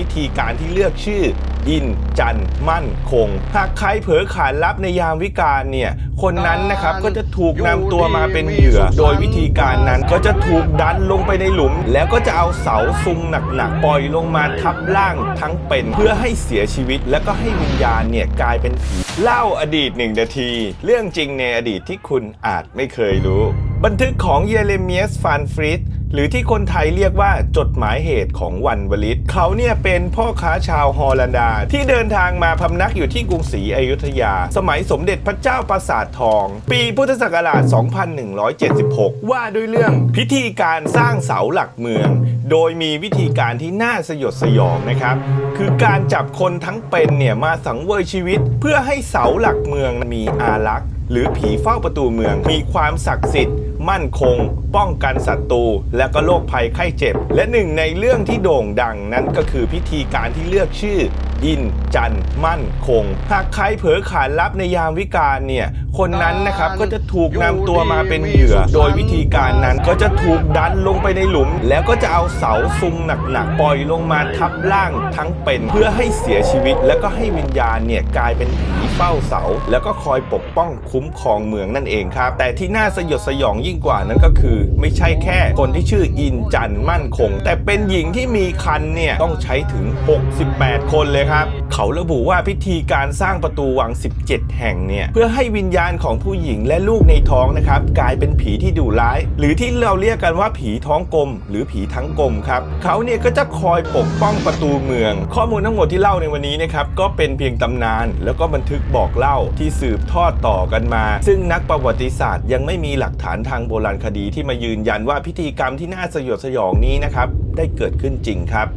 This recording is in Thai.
พิธีการที่เลือกชื่อ อินจันมั่นคง หากใครเผลอขานลับในยามวิกาลเนี่ย คนนั้นนะครับก็จะถูกนำตัวมาเป็นเหยื่อ โดยวิธีการนั้นก็จะถูกดันลงไปในหลุม แล้วก็จะเอาเสาซุงหนักๆ ปล่อยลงมาทับร่างทั้งเป็น เพื่อให้เสียชีวิต แล้วก็ให้วิญญาณเนี่ยกลายเป็นผีเล่าอดีตหนึ่งนาที เรื่องจริงในอดีตที่คุณอาจไม่เคยรู้ บันทึกของเยเรเมียสฟานฟริด หรือที่คนไทยเรียกว่าจดหมายเหตุของวันวลิต เขาเนี่ยเป็นพ่อค้าชาวฮอลันดา ที่เดินทางมาพำนักอยู่ที่กรุงศรีอยุธยา สมัยสมเด็จพระเจ้าปราสาททอง ปีพุทธศักราช 2176 ว่าด้วยเรื่องพิธีการสร้างเสาหลักเมือง โดยมีวิธีการที่น่าสยดสยองนะครับ คือการจับคนทั้งเป็นเนี่ยมาสังเวยชีวิต เพื่อให้เสาหลักเมืองมีอารักษ์หรือผีเฝ้าประตูเมืองมีความศักดิ์สิทธิ์ มั่นคง ป้องกันศัตรูและก็โรคภัยไข้เจ็บ และหนึ่งในเรื่องที่โด่งดังนั้นก็คือพิธีการที่เลือกชื่อ อินจันมั่นคง หากใครเผลอขานลับในยามวิกาลเนี่ยคนนั้นนะครับก็จะถูกนำตัวมาเป็นเหยื่อ โดยวิธีการนั้นก็จะถูกดันลงไปในหลุม แล้วก็จะเอาเสาซุงหนักๆปล่อยลงมาทับร่างทั้งเป็นเพื่อให้เสียชีวิต แล้วก็ให้วิญญาณเนี่ยกลายเป็นผีเฝ้าเสา แล้วก็คอยปกป้องคุ้มครองเมืองนั่นเองครับแต่ที่น่าสยดสยองยิ่งกว่านั้นก็คือ ไม่ใช่แค่คนที่ชื่ออินจันมั่นคง แต่เป็นหญิงที่มีคันเนี่ยต้องใช้ถึง 68 คนเลยครับ เขาระบุว่าพิธีการสร้างประตูวัง 17 แห่งเนี่ยเพื่อให้วิญญาณของผู้หญิงและลูกในท้องนะครับกลายเป็นผีที่ดุร้าย หรือที่เราเรียกกันว่าผีท้องกลม หรือผีทั้งกลมครับเขาเนี่ยก็จะคอยปกป้องประตูเมือง ข้อมูลทั้งหมดที่เล่าในวันนี้นะครับก็เป็นเพียงตำนาน แล้วก็บันทึกบอกเล่าที่สืบทอดต่อกันมา ซึ่งนักประวัติศาสตร์ยังไม่มีหลักฐานทางางโบราณคดีที่มายืนยันว่าพิธีกรรมที่น่าสยดสยองนี้นะครับได้เกิดขึ้นจริงครับ